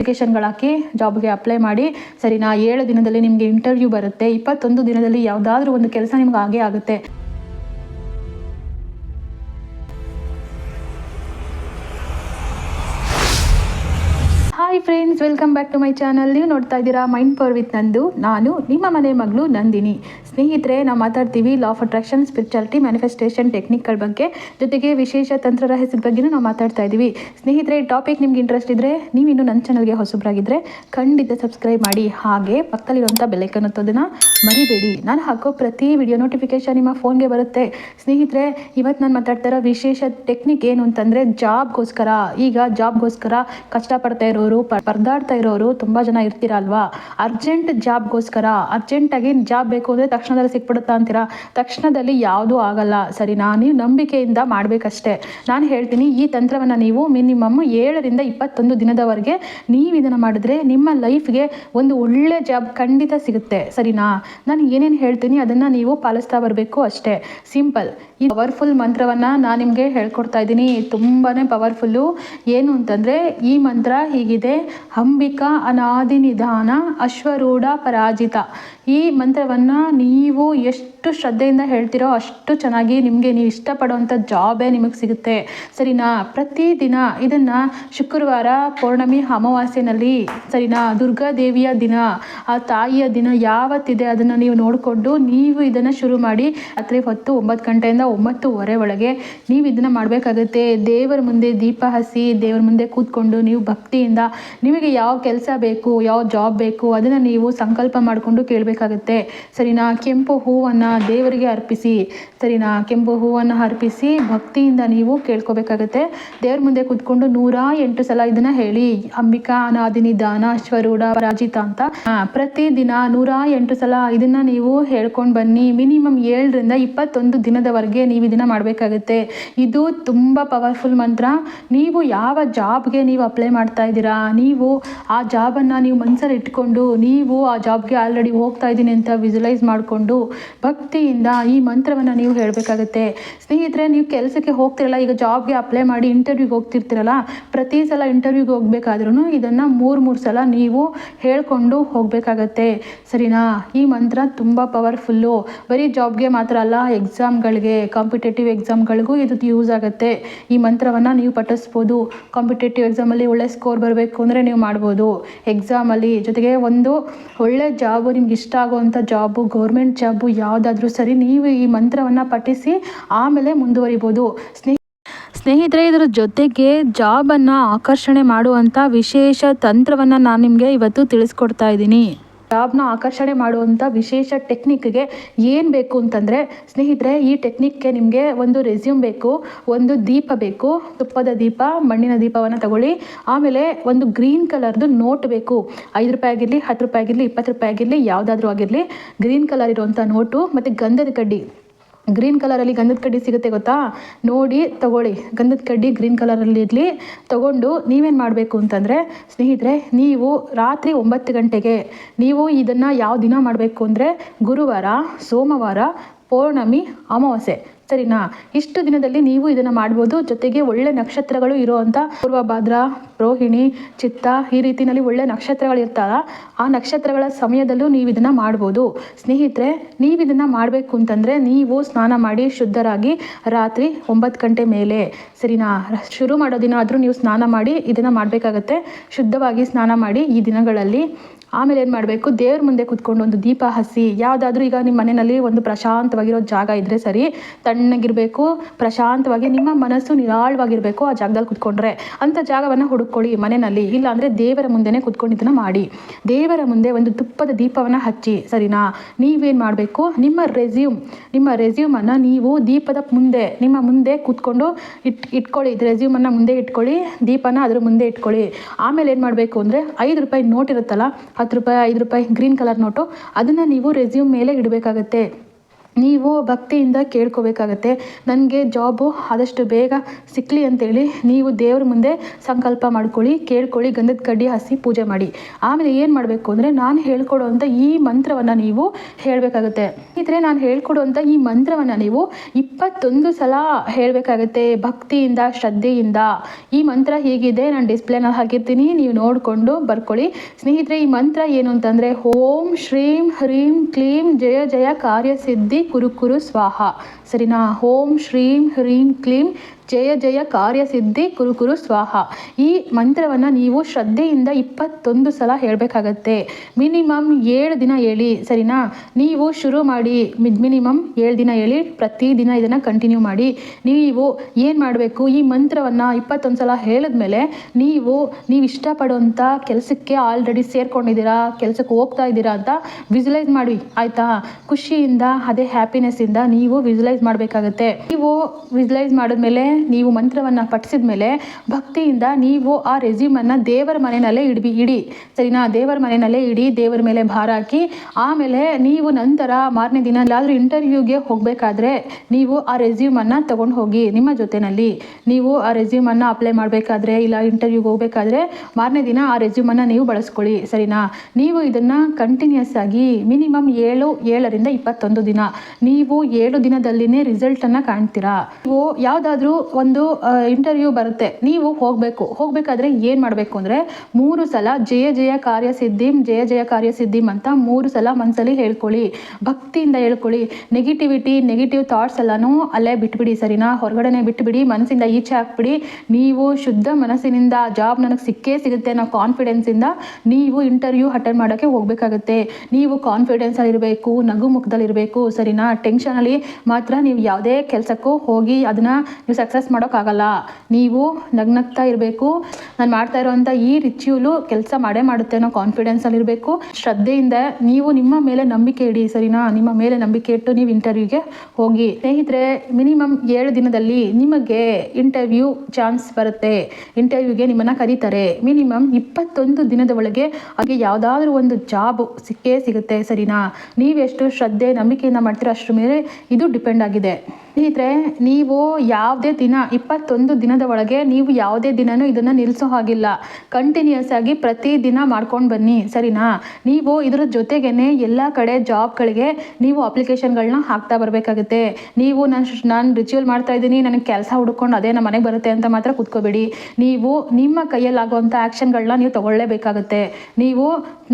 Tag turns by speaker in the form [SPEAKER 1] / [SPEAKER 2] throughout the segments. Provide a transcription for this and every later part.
[SPEAKER 1] ಅಪ್ಲಿಕೇಶನ್ಗಳು ಹಾಕಿ ಜಾಬ್ಗೆ ಅಪ್ಲೈ ಮಾಡಿ ಸರಿನಾ ಏಳು ದಿನದಲ್ಲಿ ನಿಮಗೆ ಇಂಟರ್ವ್ಯೂ ಬರುತ್ತೆ, ಇಪ್ಪತ್ತೊಂದು ದಿನದಲ್ಲಿ ಯಾವುದಾದ್ರೂ ಒಂದು ಕೆಲಸ ನಿಮ್ಗೆ ಆಗೇ ಆಗುತ್ತೆ. Welcome back to my channel ನೀವು ನೋಡ್ತಾ ಇದ್ದೀರಾ ಮೈಂಡ್ ಪವರ್ ವಿತ್ ನಂದು. ನಾನು ನಿಮ್ಮ ಮನೆ ಮಗಳು ನಂದಿನಿ. ಸ್ನೇಹಿತರೆ, ನಾವು ಮಾತಾಡ್ತೀವಿ law of attraction spirituality manifestation ಟೆಕ್ನಿಕ್ಗಳ ಬಗ್ಗೆ. ಜೊತೆಗೆ ವಿಶೇಷ ತಂತ್ರ ರಹಸ್ಯದ ಬಗ್ಗೆನೂ ನಾವು ಮಾತಾಡ್ತಾ ಇದ್ದೀವಿ. ಸ್ನೇಹಿತರೆ ಟಾಪಿಕ್ ನಿಮ್ಗೆ ಇಂಟ್ರೆಸ್ಟ್ ಇದ್ದರೆ ನೀವು ಇನ್ನೂ ನನ್ನ ಚಾನಲ್ಗೆ ಹೊಸಬ್ರಾಗಿದ್ದರೆ ಖಂಡಿತ ಸಬ್ಸ್ಕ್ರೈಬ್ ಮಾಡಿ. ಹಾಗೆ ಪಕ್ಕದಲ್ಲಿರುವಂಥ ಬೆಲೆಕನ್ ಒತ್ತೋದನ್ನು ಮರಿಬೇಡಿ. ನಾನು ಹಾಕೋ ಪ್ರತಿ ವಿಡಿಯೋ ನೋಟಿಫಿಕೇಶನ್ ನಿಮ್ಮ ಫೋನ್ಗೆ ಬರುತ್ತೆ. ಸ್ನೇಹಿತರೆ ಇವತ್ತು ನಾನು ಮಾತಾಡ್ತಾ ಇರೋ ವಿಶೇಷ ಟೆಕ್ನಿಕ್ ಏನು ಅಂತಂದರೆ ಜಾಬ್ಗೋಸ್ಕರ ಈಗ ಜಾಬ್ಗೋಸ್ಕರ ಕಷ್ಟಪಡ್ತಾ ಇರೋರು ಪ- ಪರದಾಡ್ತಾ ಇರೋರು ತುಂಬ ಜನ ಇರ್ತೀರಲ್ವಾ? ಅರ್ಜೆಂಟ್ ಜಾಬ್ಗೋಸ್ಕರ ಅರ್ಜೆಂಟಾಗಿ ಜಾಬ್ ಬೇಕು ಅಂದರೆ ತಕ್ಷಣದಲ್ಲಿ ಸಿಕ್ಬಿಡುತ್ತಾ ಅಂತೀರಾ? ತಕ್ಷಣದಲ್ಲಿ ಯಾವುದೂ ಆಗಲ್ಲ, ಸರಿನಾ? ನೀವು ನಂಬಿಕೆಯಿಂದ ಮಾಡಬೇಕಷ್ಟೇ. ನಾನು ಹೇಳ್ತೀನಿ, ಈ ತಂತ್ರವನ್ನು ನೀವು ಮಿನಿಮಮ್ ಏಳರಿಂದ ಇಪ್ಪತ್ತೊಂದು ದಿನದವರೆಗೆ ನೀವು ಇದನ್ನು ಮಾಡಿದ್ರೆ ನಿಮ್ಮ ಲೈಫ್ಗೆ ಒಂದು ಒಳ್ಳೆ ಜಾಬ್ ಖಂಡಿತ ಸಿಗುತ್ತೆ, ಸರಿನಾ? ನಾನು ಏನೇನು ಹೇಳ್ತೀನಿ ಅದನ್ನು ನೀವು ಪಾಲಿಸ್ತಾ ಬರಬೇಕು ಅಷ್ಟೇ. ಸಿಂಪಲ್. ಈ ಪವರ್ಫುಲ್ ಮಂತ್ರವನ್ನು ನಾನು ನಿಮಗೆ ಹೇಳ್ಕೊಡ್ತಾ ಇದ್ದೀನಿ. ತುಂಬಾ ಪವರ್ಫುಲ್ಲು ಏನು ಅಂತಂದರೆ, ಈ ಮಂತ್ರ ಹೀಗಿದೆ, ಅಂಬಿಕಾ ಅನಾದಿ ನಿಧಾನ ಅಶ್ವರೂಢ ಪರಾಜಿತ. ಈ ಮಂತ್ರವನ್ನು ನೀವು ಎಷ್ಟು ಶ್ರದ್ಧೆಯಿಂದ ಹೇಳ್ತೀರೋ ಅಷ್ಟು ಚೆನ್ನಾಗಿ ನಿಮಗೆ ನೀವು ಇಷ್ಟಪಡುವಂಥ ಜಾಬೇ ನಿಮಗೆ ಸಿಗುತ್ತೆ. ಸರಿನಾ? ಪ್ರತಿದಿನ ಇದನ್ನು ಶುಕ್ರವಾರ ಪೌರ್ಣಮಿ ಅಮಾವಾಸ್ಯೆನಲ್ಲಿ ಸರಿನಾ? ದುರ್ಗಾ ದೇವಿಯ ದಿನ, ಆ ತಾಯಿಯ ದಿನ ಯಾವತ್ತಿದೆ ಅದನ್ನು ನೀವು ನೋಡಿಕೊಂಡು ನೀವು ಇದನ್ನು ಶುರು ಮಾಡಿ ರಾತ್ರಿ ಹೊತ್ತು ಒಂಬತ್ತು ಗಂಟೆಯಿಂದ ಒಂಬತ್ತುವರೆ ಒಳಗೆ ನೀವು ಇದನ್ನು ಮಾಡಬೇಕಾಗುತ್ತೆ. ದೇವರ ಮುಂದೆ ದೀಪ ಹಸಿ, ದೇವರ ಮುಂದೆ ಕೂತ್ಕೊಂಡು ನೀವು ಭಕ್ತಿಯಿಂದ ನಿಮಗೆ ಯಾವ ಕೆಲಸ ಬೇಕು, ಯಾವ ಜಾಬ್ ಬೇಕು ಅದನ್ನು ನೀವು ಸಂಕಲ್ಪ ಮಾಡಿಕೊಂಡು ಕೇಳಬೇಕಾಗುತ್ತೆ ಸರಿನಾ, ಕೆಂಪು ಹೂವನ್ನು ದೇವರಿಗೆ ಅರ್ಪಿಸಿ, ಸರಿನಾ, ಕೆಂಪು ಹೂವನ್ನು ಅರ್ಪಿಸಿ ಭಕ್ತಿಯಿಂದ ನೀವು ಕೇಳ್ಕೋಬೇಕಾಗತ್ತೆ. ದೇವ್ರ ಮುಂದೆ ಕೂತ್ಕೊಂಡು ನೂರ ಎಂಟು ಸಲ ಇದನ್ನ ಹೇಳಿ. ಅಂಬಿಕಾ, ಅನಾದಿನಿ, ದಾನ ಸ್ವರೂಢ ಪರಾಜಿತ ಅಂತ. ಪ್ರತಿದಿನ ನೂರ ಎಂಟು ಸಲ ಇದನ್ನ ನೀವು ಹೇಳ್ಕೊಂಡು ಬನ್ನಿ. ಮಿನಿಮಮ್ ಏಳರಿಂದ ಇಪ್ಪತ್ತೊಂದು ದಿನದವರೆಗೆ ನೀವು ಇದನ್ನ ಮಾಡಬೇಕಾಗುತ್ತೆ. ಇದು ತುಂಬ ಪವರ್ಫುಲ್ ಮಂತ್ರ. ನೀವು ಯಾವ ಜಾಬ್ಗೆ ನೀವು ಅಪ್ಲೈ ಮಾಡ್ತಾ ಇದ್ದೀರಾ, ನೀವು ಆ ಜಾಬನ್ನು ನೀವು ಮನಸ್ಸಲ್ಲಿ ಇಟ್ಕೊಂಡು ನೀವು ಆ ಜಾಬ್ಗೆ ಆಲ್ರೆಡಿ ಹೋಗ್ತಾ ಇದ್ದೀನಿ ಅಂತ ವಿಜುಲೈಸ್ ಮಾಡಿಕೊಂಡು ಭಕ್ತಿಯಿಂದ ಈ ಮಂತ್ರವನ್ನು ನೀವು ಹೇಳಬೇಕಾಗುತ್ತೆ. ಸ್ನೇಹಿತರೆ, ನೀವು ಕೆಲಸಕ್ಕೆ ಹೋಗ್ತಿರಲ್ಲ, ಈಗ ಜಾಬ್ಗೆ ಅಪ್ಲೈ ಮಾಡಿ ಇಂಟರ್ವ್ಯೂಗೆ ಹೋಗ್ತಿರ್ತೀರಲ್ಲ, ಪ್ರತಿ ಸಲ ಇಂಟರ್ವ್ಯೂಗೆ ಹೋಗ್ಬೇಕಾದ್ರೂ ಇದನ್ನು ಮೂರು ಮೂರು ಸಲ ನೀವು ಹೇಳಿಕೊಂಡು ಹೋಗಬೇಕಾಗತ್ತೆ. ಸರಿನಾ? ಈ ಮಂತ್ರ ತುಂಬ ಪವರ್ಫುಲ್ಲು ಬರೀ ಜಾಬ್ಗೆ ಮಾತ್ರ ಅಲ್ಲ ಎಕ್ಸಾಮ್ಗಳಿಗೆ ಕಾಂಪಿಟೇಟಿವ್ ಎಕ್ಸಾಮ್ಗಳಿಗೂ ಇದು ಯೂಸ್ ಆಗುತ್ತೆ. ಈ ಮಂತ್ರವನ್ನು ನೀವು ಪಠಿಸ್ಬೋದು. ಕಾಂಪಿಟೇಟಿವ್ ಎಕ್ಸಾಮಲ್ಲಿ ಒಳ್ಳೆ ಸ್ಕೋರ್ ಬರಬೇಕು ಅಂದರೆ ನೀವು ಮಾಡ್ಬೋದು. ಎಕ್ಸಾಮಲ್ಲಿ ಜೊತೆಗೆ ಒಂದು ಒಳ್ಳೆ ಜಾಬು ನಿಮ್ಗೆ ಇಷ್ಟ ಆಗುವಂಥ ಜಾಬು ಗೌರ್ಮೆಂಟ್ ಜಾಬು ಯಾವುದಾದ್ರೂ ಸರಿ ನೀವು ಈ ಮಂತ್ರವನ್ನು ಪಠಿಸಿ ಆಮೇಲೆ ಮುಂದುವರಿಬೋದು. ಸ್ನೇಹ ಸ್ನೇಹಿತರೆ, ಇದರ ಜೊತೆಗೆ ಜಾಬನ್ನು ಆಕರ್ಷಣೆ ಮಾಡುವಂಥ ವಿಶೇಷ ತಂತ್ರವನ್ನು ನಾನು ನಿಮಗೆ ಇವತ್ತು ತಿಳಿಸ್ಕೊಡ್ತಾ ಇದ್ದೀನಿ. ಜಾಬ್ನ ಆಕರ್ಷಣೆ ಮಾಡುವಂಥ ವಿಶೇಷ ಟೆಕ್ನಿಕ್ಗೆ ಏನು ಬೇಕು ಅಂತಂದರೆ, ಸ್ನೇಹಿತರೆ, ಈ ಟೆಕ್ನಿಕ್ಗೆ ನಿಮಗೆ ಒಂದು ರೆಸ್ಯೂಮ್ ಬೇಕು, ಒಂದು ದೀಪ ಬೇಕು, ತುಪ್ಪದ ದೀಪ, ಮಣ್ಣಿನ ದೀಪವನ್ನು ತಗೊಳ್ಳಿ, ಆಮೇಲೆ ಒಂದು ಗ್ರೀನ್ ಕಲರ್ದು ನೋಟ್ ಬೇಕು. ಐದು ರೂಪಾಯಿ ಆಗಿರಲಿ, ಹತ್ತು ರೂಪಾಯಿ ಆಗಿರಲಿ, ಇಪ್ಪತ್ತು ರೂಪಾಯಿ ಆಗಿರಲಿ, ಯಾವುದಾದ್ರೂ ಆಗಿರಲಿ ಗ್ರೀನ್ ಕಲರ್ ಇರುವಂಥ ನೋಟು ಮತ್ತು ಗಂಧದ ಕಡ್ಡಿ. ಗ್ರೀನ್ ಕಲರಲ್ಲಿ ಗಂಧದ ಕಡ್ಡಿ ಸಿಗುತ್ತೆ ಗೊತ್ತಾ? ನೋಡಿ, ತಗೊಳ್ಳಿ. ಗಂಧದ ಕಡ್ಡಿ ಗ್ರೀನ್ ಕಲರಲ್ಲಿ ಇರಲಿ. ತಗೊಂಡು ನೀವೇನು ಮಾಡಬೇಕು ಅಂತಂದರೆ, ಸ್ನೇಹಿತರೆ, ನೀವು ರಾತ್ರಿ ಒಂಬತ್ತು ಗಂಟೆಗೆ ನೀವು ಇದನ್ನು ಯಾವ ದಿನ ಮಾಡಬೇಕು ಅಂದರೆ ಗುರುವಾರ, ಸೋಮವಾರ, ಪೌರ್ಣಮಿ, ಅಮಾವಾಸ್ಯೆ. ಸರಿನಾ ಇಷ್ಟು ದಿನದಲ್ಲಿ ನೀವು ಇದನ್ನು ಮಾಡ್ಬೋದು. ಜೊತೆಗೆ ಒಳ್ಳೆ ನಕ್ಷತ್ರಗಳು ಇರುವಂಥ ಪೂರ್ವಭಾದ್ರ, ರೋಹಿಣಿ, ಚಿತ್ತ ಈ ರೀತಿಯಲ್ಲಿ ಒಳ್ಳೆ ನಕ್ಷತ್ರಗಳು ಇರ್ತಾರ. ಆ ನಕ್ಷತ್ರಗಳ ಸಮಯದಲ್ಲೂ ನೀವು ಇದನ್ನು ಮಾಡ್ಬೋದು. ಸ್ನೇಹಿತರೆ, ನೀವು ಇದನ್ನು ಮಾಡಬೇಕು ಅಂತಂದರೆ ನೀವು ಸ್ನಾನ ಮಾಡಿ ಶುದ್ಧರಾಗಿ ರಾತ್ರಿ ಒಂಬತ್ತು ಗಂಟೆ ಮೇಲೆ. ಸರಿನಾ? ಶುರು ಮಾಡೋ ದಿನ ಆದರೂ ನೀವು ಸ್ನಾನ ಮಾಡಿ ಇದನ್ನು ಮಾಡಬೇಕಾಗತ್ತೆ. ಶುದ್ಧವಾಗಿ ಸ್ನಾನ ಮಾಡಿ ಈ ದಿನಗಳಲ್ಲಿ. ಆಮೇಲೆ ಏನು ಮಾಡಬೇಕು? ದೇವ್ರ ಮುಂದೆ ಕುತ್ಕೊಂಡು ಒಂದು ದೀಪ ಹಸಿ. ಯಾವುದಾದ್ರೂ ಈಗ ನಿಮ್ಮ ಮನೆಯಲ್ಲಿ ಒಂದು ಪ್ರಶಾಂತವಾಗಿರೋ ಜಾಗ ಇದ್ದರೆ ಸರಿ. ತಣ್ಣಗಿರಬೇಕು, ಪ್ರಶಾಂತವಾಗಿ, ನಿಮ್ಮ ಮನಸ್ಸು ನಿರಾಳವಾಗಿರಬೇಕು ಆ ಜಾಗದಲ್ಲಿ ಕುತ್ಕೊಂಡ್ರೆ. ಅಂಥ ಜಾಗವನ್ನು ಹುಡುಕೊಳ್ಳಿ ಮನೆಯಲ್ಲಿ. ಇಲ್ಲಾಂದರೆ ದೇವರ ಮುಂದೆನೇ ಕುತ್ಕೊಂಡಿದ್ದನ್ನು ಮಾಡಿ. ದೇವರ ಮುಂದೆ ಒಂದು ತುಪ್ಪದ ದೀಪವನ್ನು ಹಚ್ಚಿ, ಸರಿನಾ? ನೀವೇನು ಮಾಡಬೇಕು? ನಿಮ್ಮ ರೆಸ್ಯೂಮ್ ನಿಮ್ಮ ರೆಸ್ಯೂಮನ್ನು ನೀವು ದೀಪದ ಮುಂದೆ, ನಿಮ್ಮ ಮುಂದೆ ಕೂತ್ಕೊಂಡು ಇಟ್, ಇಟ್ಕೊಳ್ಳಿ. ರೆಸ್ಯೂಮನ್ನು ಮುಂದೆ ಇಟ್ಕೊಳ್ಳಿ, ದೀಪನ ಅದ್ರ ಮುಂದೆ ಇಟ್ಕೊಳ್ಳಿ. ಆಮೇಲೆ ಏನು ಮಾಡಬೇಕು ಅಂದರೆ ಐದು ರೂಪಾಯಿ ನೋಟ್ ಇರುತ್ತಲ್ಲ, ಹತ್ತು ರೂಪಾಯಿ, ಐದು ರೂಪಾಯಿ ಗ್ರೀನ್ ಕಲರ್ ನೋಟು ಅದನ್ನು ನೀವು ರೆಸ್ಯೂಮ್ ಮೇಲೆ ಇಡಬೇಕಾಗತ್ತೆ. ನೀವು ಭಕ್ತಿಯಿಂದ ಕೇಳ್ಕೋಬೇಕಾಗತ್ತೆ. ನನಗೆ ಜಾಬು ಆದಷ್ಟು ಬೇಗ ಸಿಕ್ಕಲಿ ಅಂತೇಳಿ ನೀವು ದೇವ್ರ ಮುಂದೆ ಸಂಕಲ್ಪ ಮಾಡ್ಕೊಳ್ಳಿ, ಕೇಳ್ಕೊಳ್ಳಿ, ಗಂಧದ ಕಡ್ಡಿ ಹಸಿ ಪೂಜೆ ಮಾಡಿ. ಆಮೇಲೆ ಏನು ಮಾಡಬೇಕು ಅಂದರೆ ನಾನು ಹೇಳ್ಕೊಡುವಂಥ ಈ ಮಂತ್ರವನ್ನು ನೀವು ಹೇಳಬೇಕಾಗತ್ತೆ. ಇದ್ರೆ ನಾನು ಹೇಳ್ಕೊಡುವಂಥ ಈ ಮಂತ್ರವನ್ನು ನೀವು ಇಪ್ಪತ್ತೊಂದು ಸಲ ಹೇಳಬೇಕಾಗತ್ತೆ ಭಕ್ತಿಯಿಂದ, ಶ್ರದ್ಧೆಯಿಂದ. ಈ ಮಂತ್ರ ಹೇಗಿದೆ, ನಾನು ಡಿಸ್ಪ್ಲೇನಲ್ಲಿ ಹಾಕಿರ್ತೀನಿ, ನೀವು ನೋಡಿಕೊಂಡು ಬರ್ಕೊಳ್ಳಿ. ಸ್ನೇಹಿತರೆ, ಈ ಮಂತ್ರ ಏನು ಅಂತಂದರೆ, ಓಂ ಶ್ರೀಂ ಹ್ರೀಂ ಕ್ಲೀಂ ಜಯ ಜಯ ಕಾರ್ಯಸಿದ್ಧಿ ಕುರು ಕುರು ಸ್ವಾಹ ಸರಿನಾ ಓಂ ಶ್ರೀಂ ಹ್ರೀಂ ಕ್ಲೀಂ ಜಯ ಜಯ ಕಾರ್ಯಸಿದ್ಧಿ ಸಿದ್ಧಿ ಕುರುಕುರು ಸ್ವಾಹ. ಈ ಮಂತ್ರವನ್ನು ನೀವು ಶ್ರದ್ಧೆಯಿಂದ ಇಪ್ಪತ್ತೊಂದು ಸಲ ಹೇಳಬೇಕಾಗತ್ತೆ. ಮಿನಿಮಮ್ ಏಳು ದಿನ ಹೇಳಿ, ಸರಿನಾ? ನೀವು ಶುರು ಮಾಡಿ ಮಿನಿಮಮ್ ಏಳು ದಿನ ಹೇಳಿ ಪ್ರತಿದಿನ ಇದನ್ನು ಕಂಟಿನ್ಯೂ ಮಾಡಿ. ನೀವು ಏನು ಮಾಡಬೇಕು? ಈ ಮಂತ್ರವನ್ನು ಇಪ್ಪತ್ತೊಂದು ಸಲ ಹೇಳಿದ್ಮೇಲೆ ನೀವು ನೀವು ಇಷ್ಟಪಡುವಂಥ ಕೆಲಸಕ್ಕೆ ಆಲ್ರೆಡಿ ಸೇರ್ಕೊಂಡಿದ್ದೀರಾ, ಕೆಲಸಕ್ಕೆ ಹೋಗ್ತಾ ಇದ್ದೀರಾ ಅಂತ ವಿಜುಲೈಸ್ ಮಾಡಿ, ಆಯಿತಾ? ಖುಷಿಯಿಂದ, ಅದೇ ಹ್ಯಾಪಿನೆಸ್ಸಿಂದ ನೀವು ವಿಜುಲೈಸ್ ಮಾಡಬೇಕಾಗತ್ತೆ. ನೀವು ವಿಜುಲೈಸ್ ಮಾಡಿದ್ಮೇಲೆ ನೀವು ಮಂತ್ರವನ್ನು ಪಠಿಸಿದ ಮೇಲೆ ಭಕ್ತಿಯಿಂದ ನೀವು ಆ ರೆಸ್ಯೂಮನ್ನು ದೇವರ ಮನೆಯಲ್ಲೇ ಇಡ್ಬಿ ಇಡಿ. ಸರಿನಾ? ದೇವರ ಮನೆಯಲ್ಲೇ ಇಡಿ, ದೇವರ ಮೇಲೆ ಭಾರ ಹಾಕಿ. ಆಮೇಲೆ ನೀವು ನಂತರ ಮಾರನೇ ದಿನ ಎಲ್ಲಾದರೂ ಇಂಟರ್ವ್ಯೂಗೆ ಹೋಗಬೇಕಾದ್ರೆ ನೀವು ಆ ರೆಸ್ಯೂಮನ್ನು ತೊಗೊಂಡು ಹೋಗಿ ನಿಮ್ಮ ಜೊತೆಯಲ್ಲಿ ನೀವು ಆ ರೆಸ್ಯೂಮನ್ನು ಅಪ್ಲೈ ಮಾಡಬೇಕಾದ್ರೆ ಇಲ್ಲ ಇಂಟರ್ವ್ಯೂಗೆ ಹೋಗಬೇಕಾದ್ರೆ ಮಾರನೇ ದಿನ ಆ ರೆಸ್ಯೂಮನ್ನು ನೀವು ಬಳಸ್ಕೊಳ್ಳಿ. ಸರಿನಾ? ನೀವು ಇದನ್ನು ಕಂಟಿನ್ಯೂಸ್ ಆಗಿ ಮಿನಿಮಮ್ ಏಳು, ಏಳರಿಂದ ಇಪ್ಪತ್ತೊಂದು ದಿನ. ನೀವು ಏಳು ದಿನದಲ್ಲಿನೇ ರಿಸಲ್ಟನ್ನು ಕಾಣ್ತೀರಾ? ನೀವು ಯಾವುದಾದ್ರೂ ಒಂದು ಇಂಟರ್ವ್ಯೂ ಬರುತ್ತೆ. ನೀವು ಹೋಗಬೇಕು. ಹೋಗಬೇಕಾದ್ರೆ ಏನು ಮಾಡಬೇಕು ಅಂದರೆ ಮೂರು ಸಲ ಜಯ ಜಯ ಕಾರ್ಯಸಿದ್ಧಿಂ ಜಯ ಜಯ ಕಾರ್ಯಸಿದ್ಧಿಂ ಅಂತ ಮೂರು ಸಲ ಮನಸ್ಸಲ್ಲಿ ಹೇಳ್ಕೊಳ್ಳಿ. ಭಕ್ತಿಯಿಂದ ಹೇಳ್ಕೊಳ್ಳಿ. ನೆಗೆಟಿವಿಟಿ ನೆಗೆಟಿವ್ ಥಾಟ್ಸ್ ಎಲ್ಲನೂ ಅಲ್ಲೇ ಬಿಟ್ಬಿಡಿ ಸರಿನಾ? ಹೊರಗಡೆನೆ ಬಿಟ್ಬಿಡಿ ಮನಸ್ಸಿಂದ ಈಚೆ ಹಾಕ್ಬಿಡಿ. ನೀವು ಶುದ್ಧ ಮನಸ್ಸಿನಿಂದ ಜಾಬ್ ನನಗೆ ಸಿಕ್ಕೇ ಸಿಗುತ್ತೆ ಅನ್ನೋ ಕಾನ್ಫಿಡೆನ್ಸಿಂದ ನೀವು ಇಂಟರ್ವ್ಯೂ ಅಟೆಂಡ್ ಮಾಡೋಕ್ಕೆ ಹೋಗಬೇಕಾಗುತ್ತೆ. ನೀವು ಕಾನ್ಫಿಡೆನ್ಸಲ್ಲಿ ಇರಬೇಕು ನಗು ಮುಖದಲ್ಲಿರಬೇಕು ಸರಿನಾ? ಟೆನ್ಷನಲ್ಲಿ ಮಾತ್ರ ನೀವು ಯಾವುದೇ ಕೆಲಸಕ್ಕೂ ಹೋಗಿ ಅದನ್ನು ನೀವು ಸಕ್ಸಸ್ ಮಾಡೋಕ್ಕಾಗಲ್ಲ. ನೀವು ನಗ್ನಗ್ತಾ ಇರಬೇಕು. ನಾನು ಮಾಡ್ತಾ ಇರೋವಂಥ ಈ ರಿಚ್ಯೂಲು ಕೆಲಸ ಮಾಡೇ ಮಾಡುತ್ತೆ ಅನ್ನೋ ಕಾನ್ಫಿಡೆನ್ಸಲ್ಲಿ ಇರಬೇಕು. ಶ್ರದ್ಧೆಯಿಂದ ನೀವು ನಿಮ್ಮ ಮೇಲೆ ನಂಬಿಕೆ ಇಡಿ, ಸರಿನಾ? ನಿಮ್ಮ ಮೇಲೆ ನಂಬಿಕೆ ಇಟ್ಟು ನೀವು ಇಂಟರ್ವ್ಯೂಗೆ ಹೋಗಿ. ಸ್ನೇಹಿತರೆ ಮಿನಿಮಮ್ ಏಳು ದಿನದಲ್ಲಿ ನಿಮಗೆ ಇಂಟರ್ವ್ಯೂ ಚಾನ್ಸ್ ಬರುತ್ತೆ. ಇಂಟರ್ವ್ಯೂಗೆ ನಿಮ್ಮನ್ನು ಕರೀತಾರೆ. ಮಿನಿಮಮ್ ಇಪ್ಪತ್ತೊಂದು ದಿನದ ಒಳಗೆ ಹಾಗೆ ಯಾವುದಾದ್ರೂ ಒಂದು ಜಾಬ್ ಸಿಕ್ಕೇ ಸಿಗುತ್ತೆ, ಸರಿನಾ? ನೀವೆಷ್ಟು ಶ್ರದ್ಧೆ, ನಂಬಿಕೆಯಿಂದ ಮಾಡ್ತೀರೋ ಅಷ್ಟರ ಮೇಲೆ ಇದು ಡಿಪೆಂಡ್ ಆಗಿದೆ. ಸ್ನೇಹಿತರೆ, ನೀವು ಯಾವುದೇ ದಿನ, ಇಪ್ಪತ್ತೊಂದು ದಿನದ ಒಳಗೆ ನೀವು ಯಾವುದೇ ದಿನನೂ ಇದನ್ನು ನಿಲ್ಲಿಸೋ ಹಾಗಿಲ್ಲ. ಕಂಟಿನ್ಯೂಸ್ ಆಗಿ ಪ್ರತಿ ದಿನ ಮಾಡ್ಕೊಂಡು ಬನ್ನಿ, ಸರಿನಾ? ನೀವು ಇದರ ಜೊತೆಗೇ ಎಲ್ಲ ಕಡೆ ಜಾಬ್ಗಳಿಗೆ ನೀವು ಅಪ್ಲಿಕೇಶನ್ಗಳನ್ನ ಹಾಕ್ತಾ ಬರಬೇಕಾಗುತ್ತೆ. ನೀವು ನಾನು ನಾನು ರಿಚುವಲ್ ಮಾಡ್ತಾ ಇದ್ದೀನಿ, ನನಗೆ ಕೆಲಸ ಹುಡ್ಕೊಂಡು ಅದೇ ನಮ್ಮ ಮನೆಗೆ ಬರುತ್ತೆ ಅಂತ ಮಾತ್ರ ಕೂತ್ಕೋಬೇಡಿ. ನೀವು ನಿಮ್ಮ ಕೈಯಲ್ಲಾಗುವಂಥ ಆ್ಯಕ್ಷನ್ಗಳನ್ನ ನೀವು ತಗೊಳ್ಳೇಬೇಕಾಗುತ್ತೆ. ನೀವು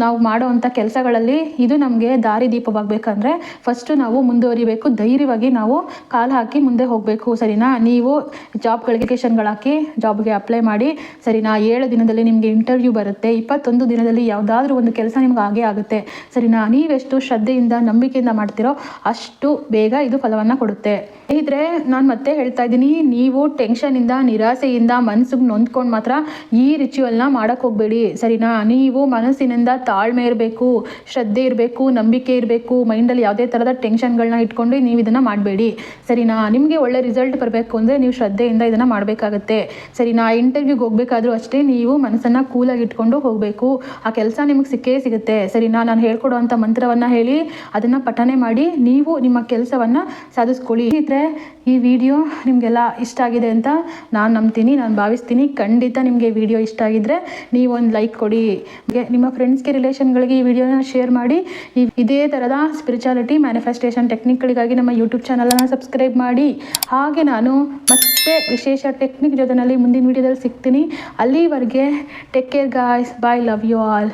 [SPEAKER 1] ನಾವು ಮಾಡೋವಂಥ ಕೆಲಸಗಳಲ್ಲಿ ಇದು ನಮಗೆ ದಾರಿ ದೀಪವಾಗಬೇಕಂದ್ರೆ ಫಸ್ಟು ನಾವು ಮುಂದುವರಿಬೇಕು. ಧೈರ್ಯವಾಗಿ ನಾವು ಕಾಲು ಹಾಕಿ ಮುಂದೆ ಹೋಗಬೇಕು. ಸರಿನಾ? ನೀವು ಜಾಬ್ಗಳಿಗೆ ಅಪ್ಲಿಕೇಶನ್ಗಳು ಹಾಕಿ ಜಾಬ್ಗೆ ಅಪ್ಲೈ ಮಾಡಿ, ಸರಿನಾ? ಏಳು ದಿನದಲ್ಲಿ ನಿಮಗೆ ಇಂಟರ್ವ್ಯೂ ಬರುತ್ತೆ. ಇಪ್ಪತ್ತೊಂದು ದಿನದಲ್ಲಿ ಯಾವುದಾದ್ರೂ ಒಂದು ಕೆಲಸ ನಿಮ್ಗೆ ಆಗೇ ಆಗುತ್ತೆ. ಸರಿನಾ? ನೀವೆಷ್ಟು ಶ್ರದ್ಧೆಯಿಂದ ನಂಬಿಕೆಯಿಂದ ಮಾಡ್ತೀರೋ ಅಷ್ಟು ಬೇಗ ಇದು ಫಲವನ್ನು ಕೊಡುತ್ತೆ. ಸ್ನೇಹಿತರೆ, ನಾನು ಮತ್ತೆ ಹೇಳ್ತಾ ಇದ್ದೀನಿ, ನೀವು ಟೆನ್ಷನಿಂದ ನಿರಾಸೆಯಿಂದ ಮನಸ್ಸಿಗೆ ನೊಂದ್ಕೊಂಡು ಮಾತ್ರ ಈ ರಿಚುವಲ್ನ ಮಾಡೋಕ್ಕೆ ಹೋಗಬೇಡಿ, ಸರಿನಾ? ನೀವು ಮನಸ್ಸಿನಿಂದ ತಾಳ್ಮೆ ಇರಬೇಕು, ಶ್ರದ್ಧೆ ಇರಬೇಕು, ನಂಬಿಕೆ ಇರಬೇಕು, ಮೈಂಡಲ್ಲಿ ಯಾವುದೇ ಥರದ ಟೆನ್ಷನ್ಗಳನ್ನ ಇಟ್ಕೊಂಡು ನೀವು ಇದನ್ನು ಮಾಡಬೇಡಿ, ಸರಿನಾ? ನಿಮಗೆ ಒಳ್ಳೆ ರಿಸಲ್ಟ್ ಬರಬೇಕು ಅಂದರೆ ನೀವು ಶ್ರದ್ಧೆಯಿಂದ ಇದನ್ನು ಮಾಡಬೇಕಾಗತ್ತೆ, ಸರಿನಾ? ಇಂಟರ್ವ್ಯೂಗೆ ಹೋಗಬೇಕಾದ್ರೂ ಅಷ್ಟೇ ನೀವು ಮನಸ್ಸನ್ನು ಕೂಲಾಗಿ ಇಟ್ಕೊಂಡು ಹೋಗಬೇಕು, ಆ ಕೆಲಸ ನಿಮಗೆ ಸಿಕ್ಕೇ ಸಿಗುತ್ತೆ, ಸರಿನಾ? ನಾನು ಹೇಳ್ಕೊಡುವಂಥ ಮಂತ್ರವನ್ನು ಹೇಳಿ, ಅದನ್ನು ಪಠನೆ ಮಾಡಿ, ನೀವು ನಿಮ್ಮ ಕೆಲಸವನ್ನು ಸಾಧಿಸ್ಕೊಳ್ಳಿ. ಈ ವಿಡಿಯೋ ನಿಮಗೆಲ್ಲ ಇಷ್ಟ ಆಗಿದೆ ಅಂತ ನಾನು ನಂಬ್ತೀನಿ, ನಾನು ಭಾವಿಸ್ತೀನಿ. ಖಂಡಿತ ನಿಮಗೆ ವಿಡಿಯೋ ಇಷ್ಟ ಆಗಿದ್ದರೆ ನೀವೊಂದು ಲೈಕ್ ಕೊಡಿ. ನಿಮ್ಮ ಫ್ರೆಂಡ್ಸ್ಗೆ ರಿಲೇಷನ್ಗಳಿಗೆ ಈ ವಿಡಿಯೋನ ಶೇರ್ ಮಾಡಿ. ಈ ಇದೇ ಥರದ ಸ್ಪಿರಿಚುಯಾಲಿಟಿ ಮ್ಯಾನಿಫೆಸ್ಟೇಷನ್ ಟೆಕ್ನಿಕ್ಗಳಿಗಾಗಿ ನಮ್ಮ ಯೂಟ್ಯೂಬ್ ಚಾನಲನ್ನು ಸಬ್ಸ್ಕ್ರೈಬ್ ಮಾಡಿ. ಹಾಗೆ ನಾನು ಮತ್ತೆ ವಿಶೇಷ ಟೆಕ್ನಿಕ್ ಜೊತೆಯಲ್ಲಿ ಮುಂದಿನ ವಿಡಿಯೋದಲ್ಲಿ ಸಿಗ್ತೀನಿ. ಅಲ್ಲಿವರೆಗೆ take care guys bye love you all